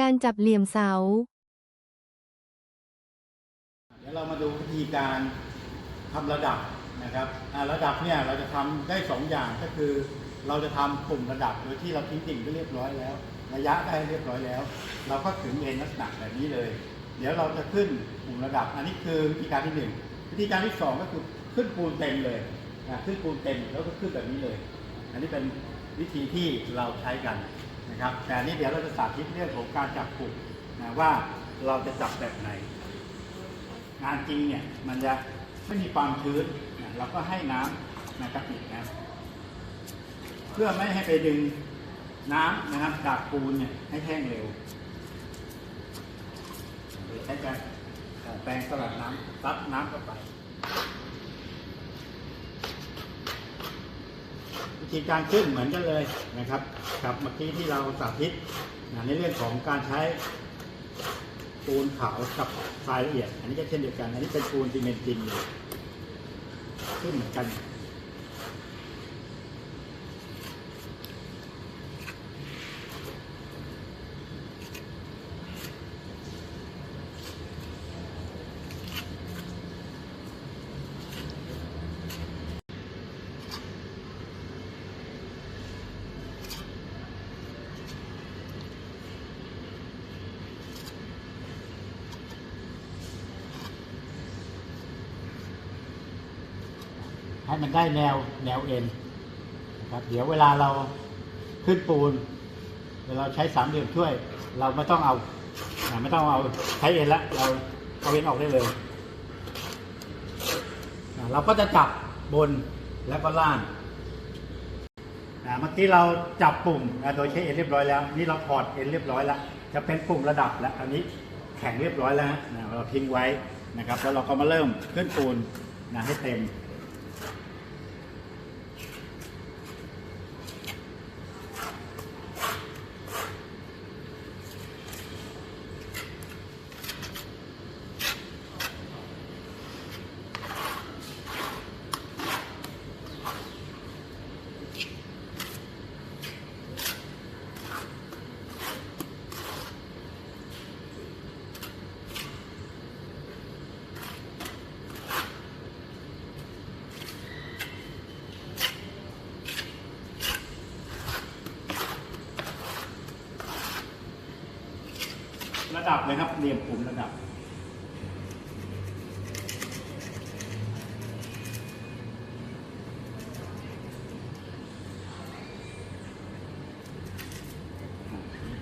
การจับเหลี่ยมเสา เดี๋ยวเรามาดูวิธีการทำระดับนะครับอ่าระดับเนี่ยเราจะทำได้สองอย่างก็คือ เราจะทำปุ่มระดับโดยที่เราทิ้งดิ่งไปเรียบร้อยแล้ว ระยะได้เรียบร้อยแล้ว เราก็ถึงเอ็นลักษณะแบบนี้เลย เดี๋ยวเราจะขึ้นปุ่มระดับ อันนี้คือวิธีการที่หนึ่งวิธีการที่สองก็คือขึ้นปูนเต็มเลยขึ้นปูนเต็มแล้วก็ขึ้นแบบนี้เลย อันนี้เป็นวิธีที่เราใช้กัน นะครับ แต่นี้เดี๋ยวเราจะสาธิตเรื่องของการจับปุ่มนะว่าเราจะจับแบบไหน งานจริงเนี่ยมันจะไม่มีความชื้นนะเราก็ให้น้ำนะครับอีกนะเพื่อไม่ให้ไปดึงน้ำนะครับจากปูนเนี่ยให้แห้งเร็วโดยใช้การแปรงสลัดน้ำซับน้ำเข้าไป ธีการขึ้นเหมือนกันเลยนะครับกับเมื่อกี้ที่เราสาธิตนะในเรื่องของการใช้ปูนขาวกับทรายละเอียด อันนี้ก็เช่นเดียวกัน อันนี้เป็นปูนซีเมนต์จริงอยู่ขึ้นเหมือนกัน ให้มันได้แนวแนวเอ็นนะครับเดี๋ยวเวลาเราขึ้นปูนเวลาใช้สามเหลี่ยมช่วย เราไม่ต้องเอาไม่ต้องเอาใช้เอ็นละเราเอาเอ็นออกได้เลยเราก็จะจับบนแล้วก็ล่างเมื่อกี้เราจับปุ่มโดยใช้เอ็นเรียบร้อยแล้ว นี่เราถอดเอ็นเรียบร้อยแล้วจะเป็นปุ่มระดับแล้วอันนี้แข็งเรียบร้อยแล้วนะเราทิ้งไว้นะครับ แล้วเราก็มาเริ่มขึ้นปูนนะให้เต็ม ดับเลยครับเรียงปุ่มระดับ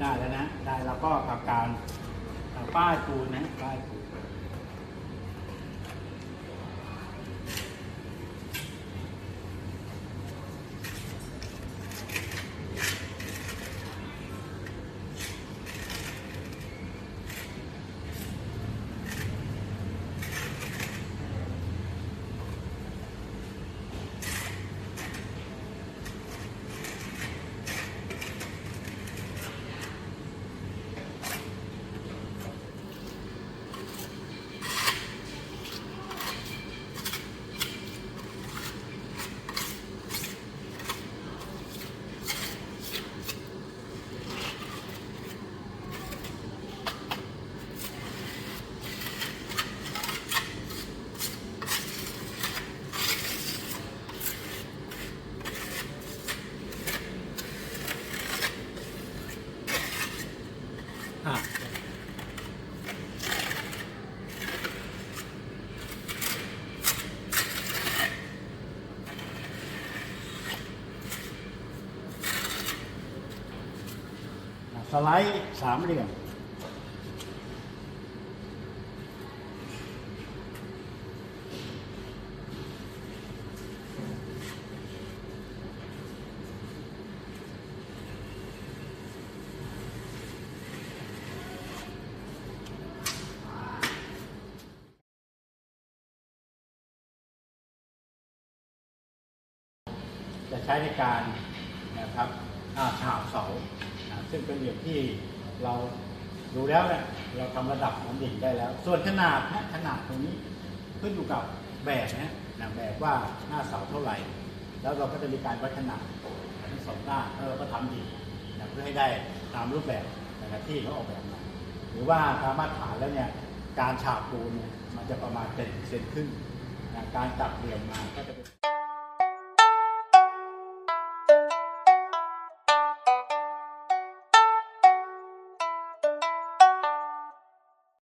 ได้แล้วนะ ได้แล้วก็จับการป้ายปูนนะป้ายปูน อะสไลด์สามเหลี่ยม จะใช้ในการนะครับฉาบเสาซึ่งเป็นเหลี่ยมที่เราดูแล้วเนี่ยเราทำระดับของดิ่งได้แล้ว ส่วนขนาดนะขนาดตรงนี้ขึ้นอยู่กับแบบนะนะแบบว่าหน้าเสาเท่าไหร่ แล้วเราก็จะมีการวัดขนาดทั้งสองด้านแล้วเราก็ทำดิ่งนะเพื่อให้ได้ตามรูปแบบนะที่เขาออกแบบมาหรือว่าตามมาตรฐานแล้วเนี่ยการฉาบปูนเนี่ยมันจะประมาณเซนเซนครึ่งนะการจับเหลี่ยมมาก็จะเป็น